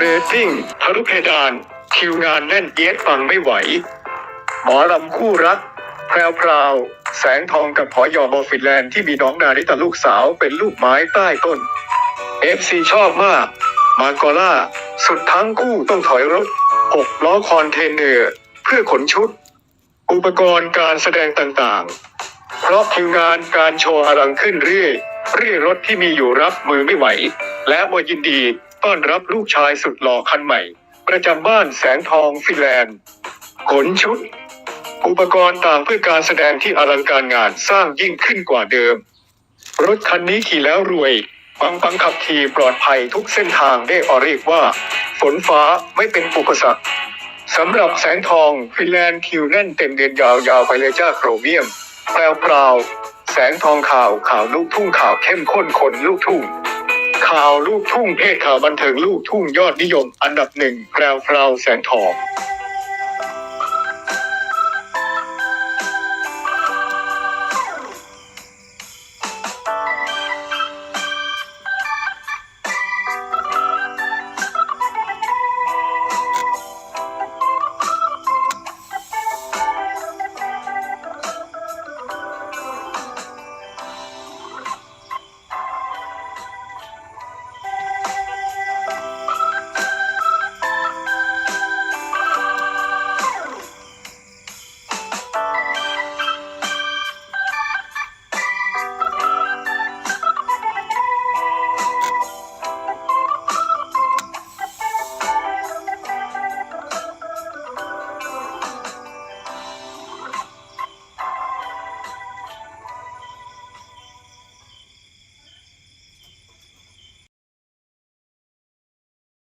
เรตติ้งทะลุเพดานคิวงานแน่นเอียดฟังไม่ไหว หมอลำคู่รัก แพรวพราว แสงทองกับพอยอบอฟินแลนด์ที่มีน้องนาริตาลูกสาวเป็นลูกไม้ใต้ต้น FC ชอบมาก มาโกล่า สุดทั้งคู่ต้องถอยรถหกล้อคอนเทนเนอร์ เพื่อขนชุด อุปกรณ์การแสดงต่างๆ เพราะคิวงานการโชว์อลังขึ้นเรื่อยเรื่อยรถที่มีอยู่รับมือไม่ไหว และว่ายินดี ต้อนรับลูกชายสุดหล่อคันใหม่ ประจำบ้านแสงทองฟินแลนด์ขนชุด อุปกรณ์ต่างเพื่อการแสดงที่อลังการงานสร้างยิ่งขึ้นกว่าเดิม รถคันนี้ขี่แล้วรวยปังปังขับขี่ปลอดภัยทุกเส้นทางได้ออเรียกว่า ฝนฟ้าไม่เป็นอุปสรรคสำหรับแสงทองฟินแลนด์คิวแน่นเต็มเดือนยาวๆไปเลยจ้าโครเมียมแพรวพราแสงทองข่าวข่าวลูกทุ่งข่าวเข้มข้นคนลูกทุ่ง ข่าวลูกทุ่งเพศข่าวบันเทิงลูกทุ่งยอดนิยม อันดับหนึ่งแพรวพราวแสงทอง